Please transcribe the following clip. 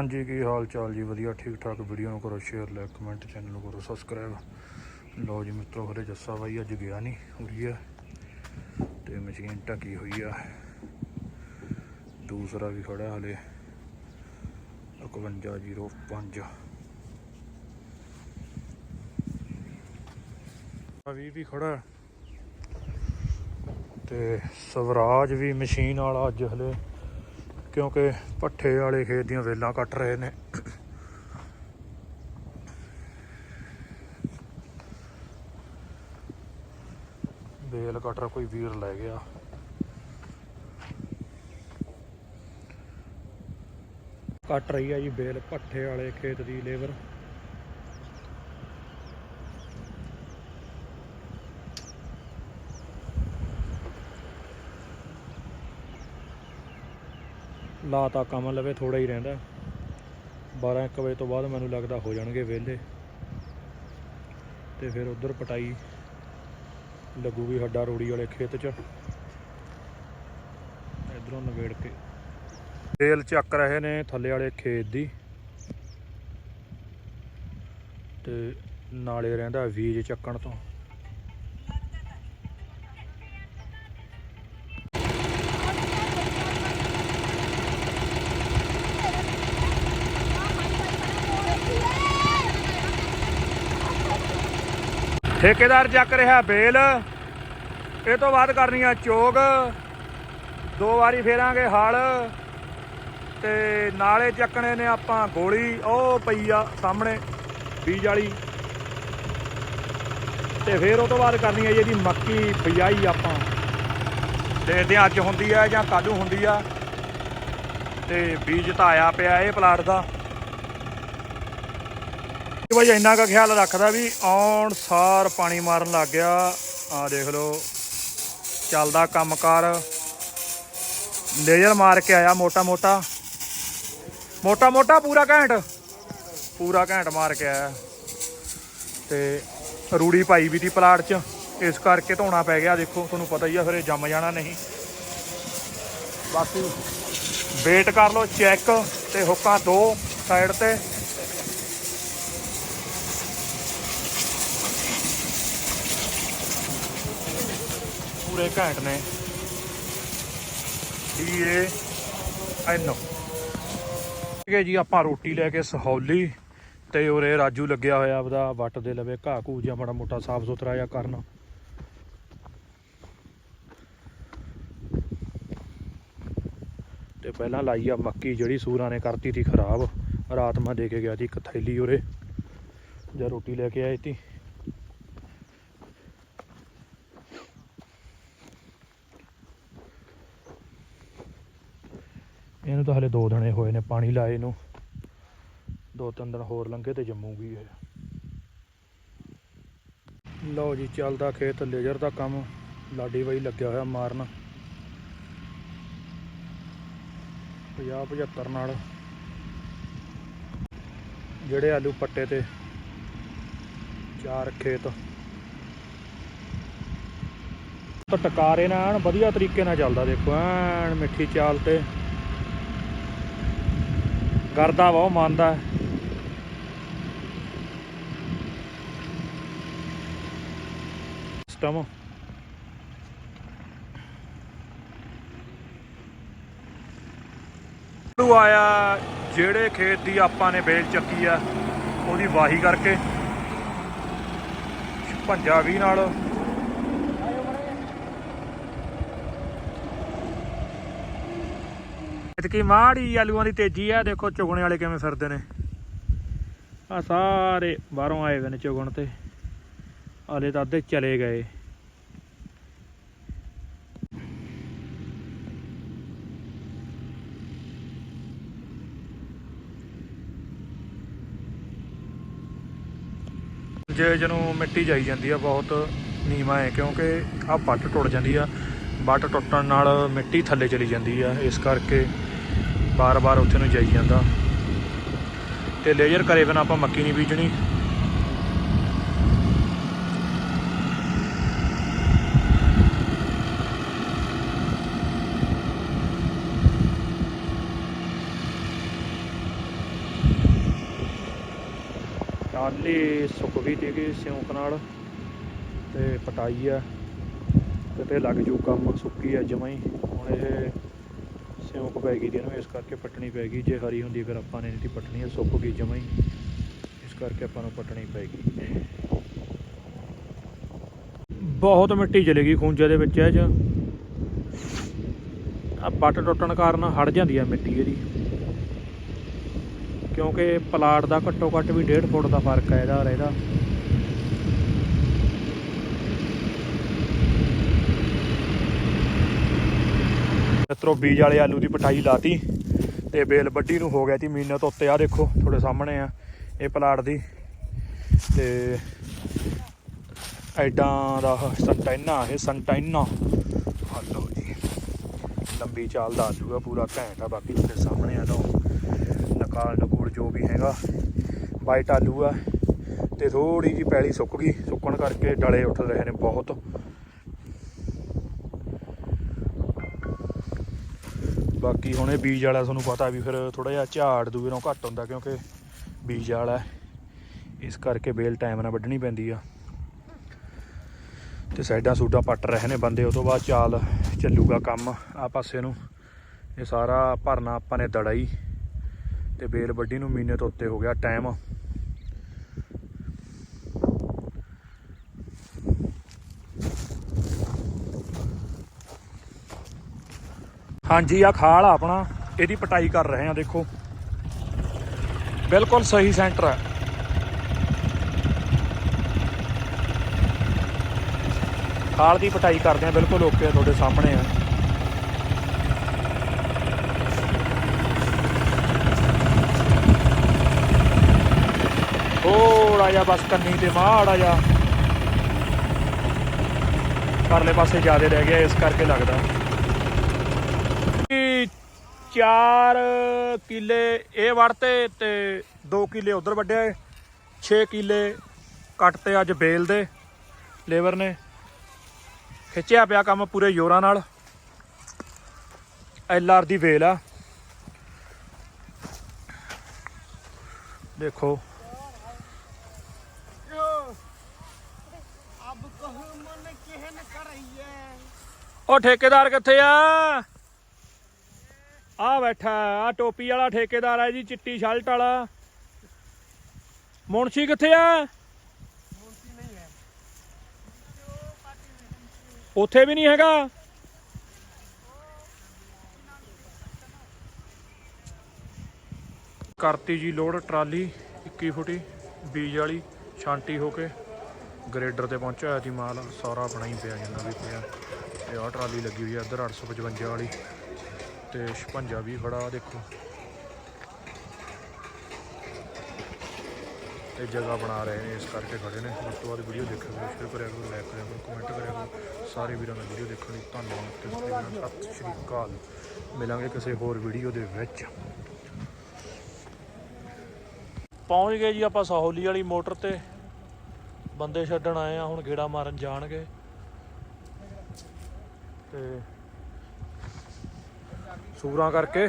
ਹਾਂਜੀ, ਕੀ ਹਾਲ ਚਾਲ ਜੀ? ਵਧੀਆ ਠੀਕ ਠਾਕ ਵੀਡੀਓ ਨੂੰ ਕਰੋ ਸ਼ੇਅਰ ਲਾਈਕ ਕਮੈਂਟ ਚੈਨਲ ਨੂੰ ਕਰੋ ਸਬਸਕ੍ਰਾਈਬ ਲਓ ਜੀ ਮਿੱਤਰੋ ਹਰੇ ਜੱਸਾ ਬਾਈ ਅੱਜ ਗਿਆ ਨਹੀਂ ਉਰੀ ਆ। ਤੇ ਮਸ਼ੀਨ ਢਕੀ ਹੋਈ ਆ। ਦੂਸਰਾ ਵੀ ਖੜਾ ਹਲੇ। 5105 ਆ ਵੀ ਵੀ ਖੜਾ। ਤੇ ਸਵਰਾਜ ਵੀ ਮਸ਼ੀਨ ਵਾਲਾ ਅੱਜ ਹਲੇ ਕਿਉਂਕਿ ਪੱਠੇ ਵਾਲੇ ਖੇਤ ਦੀਆਂ ਵੇਲਾਂ ਕੱਟ ਰਹੇ ਨੇ। ਵੇਲ ਕਟਰ ਕੋਈ ਵੀਰ ਲੈ ਗਿਆ। ਕੱਟ ਰਹੀ ਹੈ ਜੀ ਬੇਲ ਪੱਠੇ ਵਾਲੇ ਖੇਤ ਦੀ ਲੇਬਰ। ਲਾ ਤਾਂ ਕੰਮ ਲਵੇ ਥੋੜਾ ਹੀ ਰਹਿੰਦਾ। 12 1 ਵਜੇ ਤੋਂ ਬਾਅਦ ਮੈਨੂੰ ਲੱਗਦਾ ਹੋ ਜਾਣਗੇ ਵਿਹਲੇ। ਤੇ ਫਿਰ ਉਧਰ ਪਟਾਈ ਲੱਗੂਗੀ ਹੱਡਾ ਰੋੜੀ ਵਾਲੇ ਖੇਤ 'ਚ। ਇਧਰੋਂ ਨਵੇੜ ਕੇ। ਤੇਲ ਚੱਕ ਰਹੇ ਨੇ ਥੱਲੇ ਵਾਲੇ ਖੇਤ ਦੀ। ਤੇ ਨਾਲੇ ਰਹਿੰਦਾ ਬੀਜ ਚੱਕਣ ਤੋਂ। ਠੇਕੇਦਾਰ ਚੱਕ ਰਿਹਾ ਬੇਲ। ਇਹ ਤੋਂ ਬਾਅਦ ਕਰਨੀ ਆ ਚੋਗ। ਦੋ ਵਾਰੀ ਫੇਰਾਂਗੇ ਹਲ। ਤੇ ਨਾਲੇ ਚੱਕਣੇ ਨੇ ਆਪਾਂ ਗੋਲੀ। ਉਹ ਪਈ ਆ ਸਾਹਮਣੇ, ਬੀਜ ਵਾਲੀ। ਤੇ ਫਿਰ ਉਹ ਤੋਂ ਬਾਅਦ ਕਰਨੀ ਆ ਜੀ ਇਹਦੀ ਮੱਕੀ ਬਿਜਾਈ ਆਪਾਂ। ਦੇਖਦੇ ਹਾਂ ਅੱਜ ਹੁੰਦੀ ਆ ਜਾਂ ਕੱਲ੍ਹ ਹੁੰਦੀ ਆ। ਤੇ ਬੀਜ ਤਾਂ ਆਇਆ ਪਿਆ ਇਹ ਪਲਾਟ ਦਾ। ਭਾਈ ਇੰਨਾ ਕੁ ਖਿਆਲ ਰੱਖਦਾ ਵੀ ਆਉਣ ਸਾਰ ਪਾਣੀ ਮਾਰਨ ਲੱਗ ਗਿਆ। ਆ ਦੇਖ ਲਓ, ਚੱਲਦਾ ਕੰਮਕਾਰ। ਲੇਜ਼ਰ ਮਾਰ ਕੇ ਆਇਆ ਮੋਟਾ ਮੋਟਾ। ਮੋਟਾ ਮੋਟਾ ਪੂਰਾ ਘੈਂਟ। ਪੂਰਾ ਘੈਂਟ ਮਾਰ ਕੇ ਆਇਆ। ਤੇ ਰੂੜੀ ਪਾਈ ਵੀ ਤੀ ਪਲਾਟ 'ਚ। ਇਸ ਕਰਕੇ ਧੋਣਾ ਪੈ ਗਿਆ। ਦੇਖੋ, ਤੁਹਾਨੂੰ ਪਤਾ ਹੀ ਆ, ਫਿਰ ਇਹ ਜੰਮ ਜਾਣਾ ਨਹੀਂ। ਬਾਕੀ ਵੇਟ ਕਰ ਲਓ, ਚੈੱਕ ਤੇ ਹੁੱਕਾਂ ਦੋ ਸਾਈਡ ਤੇ। ਪੂਰੇ ਘੈਂਟ ਨੇ। ਏ ਐਨ। ਠੀਕ ਹੈ ਜੀ ਆਪਾਂ ਰੋਟੀ ਲੈ ਕੇ ਸਹੌਲੀ ਤੇ ਉਰੇ ਰਾਜੂ ਲੱਗਿਆ ਹੋਇਆ ਆਪਦਾ ਵੱਟ ਦੇ ਲਵੇ ਘਾਹ ਘੂ ਜਿਹਾ ਮਾੜਾ ਮੋਟਾ ਸਾਫ਼ ਸੁਥਰਾ ਜਿਹਾ ਕਰਨ। ਤੇ ਪਹਿਲਾਂ ਲਾਈ ਆ ਮੱਕੀ ਜਿਹੜੀ ਸੂਰਾਂ ਨੇ ਕਰਤੀ ਸੀ ਖਰਾਬ। ਰਾਤ ਮੈਂ ਦੇ ਕੇ ਗਿਆ ਸੀ ਇੱਕ ਥੈਲੀ ਉਰੇ। ਜਾਂ ਰੋਟੀ ਲੈ ਕੇ ਆਏ ਤੀ। ਇਹਨੂੰ ਤਾਂ ਹਲੇ ਦੋ ਦਿਨੇ ਹੋਏ ਨੇ ਪਾਣੀ ਲਾਏ ਨੂੰ। ਦੋ ਤਿੰਨ ਦਿਨ ਹੋਰ ਲੰਘੇ ਤੇ ਜੰਮੂਗੀ ਇਹ। ਲਓ ਜੀ, ਚੱਲਦਾ ਖੇਤ, ਲੇਜ਼ਰ ਦਾ ਕੰਮ। ਲਾਡੀ ਬਾਈ ਲੱਗਿਆ ਹੋਇਆ ਮਾਰਨ। 50 75 ਨਾਲ। ਜਿਹੜੇ ਆਲੂ ਪੱਟੇ ਤੇ, ਚਾਰ ਖੇਤ। ਤਾਂ ਟਕਾਰੇ ਨਾਲ ਵਧੀਆ ਤਰੀਕੇ ਨਾਲ ਚੱਲਦਾ ਦੇਖੋ, ਐਨ ਮਿੱਠੀ ਚਾਲ ਤੇ। ਕਰਦਾ ਬਹੁਤ ਮੰਨਦਾ। ਸਿਸਟਮ। ਨੂੰ ਆਇਆ, ਜਿਹੜੇ ਖੇਤ ਦੀ ਆਪਾਂ ਨੇ ਬੇਲ ਚੱਕੀ ਆ, ਉਹਦੀ ਵਾਹੀ ਕਰਕੇ। ਪੰਜਾ ਵੀ ਨਾਲ। ਇਤਕੀ ਮਾੜੀ ਆਲੂਆਂ ਦੀ ਤੇਜ਼ੀ ਆ, ਦੇਖੋ ਚੁਗਣੇ ਵਾਲੇ ਕਿਵੇਂ ਫਿਰਦੇ ਨੇ। ਆ ਸਾਰੇ ਬਾਹਰੋਂ ਆਏ ਹੋਏ ਨੇ ਚੁਗਣ ਤੇ। ਹਲੇ ਤਾਂ ਅੱਧੇ ਚਲੇ ਗਏ। ਜੇ ਜਦੋਂ ਮਿੱਟੀ ਜਾਈ ਜਾਂਦੀ ਆ, ਬਹੁਤ ਨੀਵਾ ਹੈ, ਕਿਉਂਕਿ ਆ ਵੱਟ ਟੁੱਟ ਜਾਂਦੀ ਆ। ਵੱਟ ਟੁੱਟਣ ਨਾਲ ਮਿੱਟੀ ਥੱਲੇ ਚਲੀ ਜਾਂਦੀ ਆ, ਇਸ ਕਰਕੇ ਬਾਰ-ਬਾਰ ਉੱਥੇ ਨੂੰ ਜਾਈ ਜਾਂਦਾ। ਤੇ ਲੇਜ਼ਰ ਕਰੇ ਬਿਨਾ ਆਪਾਂ ਮੱਕੀ ਨਹੀਂ ਬੀਜਣੀ। ਟਾਲੀ ਸੁੱਕ ਵੀ ਸੀਗੀ ਸਿਉਂਕ ਨਾਲ, ਤੇ ਪਟਾਈ ਆ। ਕਿਤੇ ਲੱਗ ਜੂ ਕੰਮ, ਸੁੱਕੀ ਆ ਜਮਾਂ ਹੀ। ਹੁਣ ਇਹ ਸਿਉਂਕ ਪੈ ਗਈ ਦੀ ਇਹਨੂੰ, ਇਸ ਕਰਕੇ ਪੱਟਣੀ ਪੈ ਗਈ। ਜੇ ਹਰੀ ਹੁੰਦੀ ਫਿਰ ਆਪਾਂ ਨੇ ਨਹੀਂ ਸੀ ਪੱਟਣੀ ਸੁੱਕ ਗਈ ਜਮਾਂ ਹੀ। ਇਸ ਕਰਕੇ ਆਪਾਂ ਨੂੰ ਪੱਟਣੀ ਪੈ ਗਈ। ਬਹੁਤ ਮਿੱਟੀ ਚਲੇਗੀ ਖੂੰਜੇ ਦੇ ਵਿੱਚ ਇਹ ਚ। ਆ ਪੱਟ ਟੁੱਟਣ ਕਾਰਨ ਹਟ ਜਾਂਦੀ ਆ ਮਿੱਟੀ ਇਹਦੀ। ਕਿਉਂਕਿ ਪਲਾਟ ਦਾ ਘੱਟੋ ਘੱਟ ਵੀ 1.5 ਫੁੱਟ ਦਾ ਫ਼ਰਕ ਹੈ ਇਹਦਾ ਔਰ ਮਿੱਤਰੋ, ਬੀਜ ਵਾਲੇ ਆਲੂ ਦੀ ਪਟਾਈ ਲਾਤੀ ਤੇ ਬੇਲ ਵੱਡੀ ਨੂੰ ਹੋ ਗਿਆ ਤੀ ਮਹੀਨੇ ਤੋਂ ਉੱਤੇ। ਆ ਦੇਖੋ, ਤੁਹਾਡੇ ਸਾਹਮਣੇ ਆ ਇਹ ਪਲਾਟ ਦੀ। ਤੇ ਐਡਾਂ ਦਾ ਸੰਟੈਨਾ, ਇਹ ਸੰਟਾਈਨਾ ਹਲੋ ਜੀ, ਲੰਬੀ ਚਾਲ ਦਾ ਆਲੂ ਆ ਪੂਰਾ ਘੈਂਟ ਆ, ਬਾਕੀ ਤੁਹਾਡੇ ਸਾਹਮਣੇ ਆ ਲਓ। ਨਕਾਲ ਨਕੂੜ ਜੋ ਵੀ ਹੈਗਾ, ਵਾਈਟ ਆਲੂ ਆ। ਤੇ ਥੋੜੀ ਜੀ ਪੈਲੀ ਸੁੱਕ ਗਈ, ਸੁੱਕਣ ਕਰਕੇ ਡਲੇ ਉੱਠ ਰਹੇ ਨੇ ਬਹੁਤ। ਬਾਕੀ ਹੁਣ ਇਹ ਬੀਜ ਵਾਲਾ ਤੁਹਾਨੂੰ ਪਤਾ ਵੀ ਫਿਰ ਥੋੜਾ ਜਿਹਾ ਝਾੜ ਦੂਏ ਨਾਲੋਂ ਘੱਟ ਹੁੰਦਾ ਕਿਉਂਕਿ ਬੀਜ ਵਾਲਾ ਹੈ। ਇਸ ਕਰਕੇ ਬੇਲ ਟਾਈਮ ਨਾਲ ਵੱਢਣੀ ਪੈਂਦੀ ਆ। ਤੇ ਸਾਈਡਾਂ ਸੂਡਾਂ ਪੱਟ ਰਹੇ ਨੇ ਬੰਦੇ, ਉਹ ਤੋਂ ਬਾਅਦ ਚਾਲ ਚੱਲੂਗਾ ਕੰਮ ਆ ਪਾਸੇ ਨੂੰ। ਇਹ ਸਾਰਾ ਭਰਨਾ ਆਪਾਂ ਨੇ ਦੜਾਈ ਹੀ ਤੇ ਬੇਲ ਵੱਢੀ ਨੂੰ ਮਹੀਨੇ ਤੋਂ ਉੱਤੇ ਹੋ ਗਿਆ ਟਾਈਮ ਹਾਂਜੀ ਆ ਖਾਲ ਆ ਆਪਣਾ। ਇਹਦੀ ਪਟਾਈ ਕਰ ਰਹੇ ਆ, ਦੇਖੋ। ਬਿਲਕੁਲ ਸਹੀ ਸੈਂਟਰ ਹੈ ਖਾਲ ਦੀ ਪਟਾਈ ਕਰਦੇ ਆ, ਬਿਲਕੁਲ ਓਕੇ ਆ, ਤੁਹਾਡੇ ਸਾਹਮਣੇ ਆ। ਥੋੜਾ ਜਿਹਾ ਬਸ ਕੰਨੀ ਤੇ ਮਾੜਾ ਜਿਹਾ। ਪਰਲੇ ਪਾਸੇ ਜ਼ਿਆਦਾ ਰਹਿ ਗਿਆ, ਇਸ ਕਰਕੇ ਲੱਗਦਾ। ਚਾਰ ਕਿੱਲੇ ਇਹ ਵੜਤੇ ਤੇ 2 ਕਿੱਲੇ ਉਧਰ ਵੱਢਿਆ 6 ਕਿੱਲੇ ਕੱਟਤੇ ਅੱਜ ਬੇਲ ਦੇ। ਲੇਬਰ ਨੇ ਖਿੱਚਿਆ ਪਿਆ ਕੰਮ ਪੂਰੇ ਜ਼ੋਰਾਂ ਨਾਲ। ਐਲ ਆਰ ਦੀ ਵੇਲ ਆ। ਦੇਖੋ। ਉਹ ਠੇਕੇਦਾਰ ਕਿੱਥੇ ਆ? ਆ ਬੈਠਾ ਆ ਟੋਪੀ ਵਾਲਾ ਠੇਕੇਦਾਰ ਹੈ ਜੀ, ਚਿੱਟੀ ਸ਼ਰਟ ਵਾਲਾ। ਮੁਨਸ਼ੀ ਕਿੱਥੇ ਆ? ਉੱਥੇ ਵੀ ਨਹੀਂ ਹੈਗਾ। ਕਰਤੀ ਜੀ ਲੋਡ ਟਰਾਲੀ 21 ਫੁੱਟੀ, ਬੀਜ ਵਾਲੀ, ਛਾਂਟੀ ਹੋ ਕੇ ਗਰੇਡਰ ਤੇ ਪਹੁੰਚਿਆ ਜੀ ਮਾਲ, ਸਾਰਾ ਬਣਾਈ ਪਿਆ ਜਾਂਦਾ ਵੀ ਪਿਆ। ਤੇ ਆਹ ਟਰਾਲੀ ਲੱਗੀ ਹੋਈ ਆ ਇੱਧਰ 855 ਵਾਲੀ। ਤੇ 56 ਵੀ ਖੜਾ ਦੇਖੋ। ਤੇ ਜਗ੍ਹਾ ਬਣਾ ਰਹੇ ਨੇ, ਇਸ ਕਰਕੇ ਖੜੇ ਨੇ। ਉਸ ਤੋਂ ਬਾਅਦ ਵੀਡੀਓ ਦੇਖਿਓ ਸ਼ੇਅਰ ਕਰਿਆ ਕਰੋ ਲਾਈਕ ਕਰਿਆ ਕਰੋ ਕਮੈਂਟ ਕਰਿਆ ਕਰੋ। ਸਾਰੇ ਵੀਰਾਂ ਦਾ ਵੀਡੀਓ ਦੇਖਣ ਲਈ ਧੰਨਵਾਦ। ਤੇ ਸਤਿ ਸ਼੍ਰੀ ਅਕਾਲ। ਮਿਲਾਂਗੇ ਕਿਸੇ ਹੋਰ ਵੀਡੀਓ ਦੇ ਵਿੱਚ। ਪਹੁੰਚ ਗਏ ਜੀ ਆਪਾਂ ਸਹੌਲੀ ਵਾਲੀ ਮੋਟਰ ਤੇ। ਬੰਦੇ ਛੱਡਣ ਆਏ ਆ, ਹੁਣ ਗੇੜਾ ਮਾਰਨ ਜਾਣਗੇ। ਤੇ ਸੂਰਾਂ ਕਰਕੇ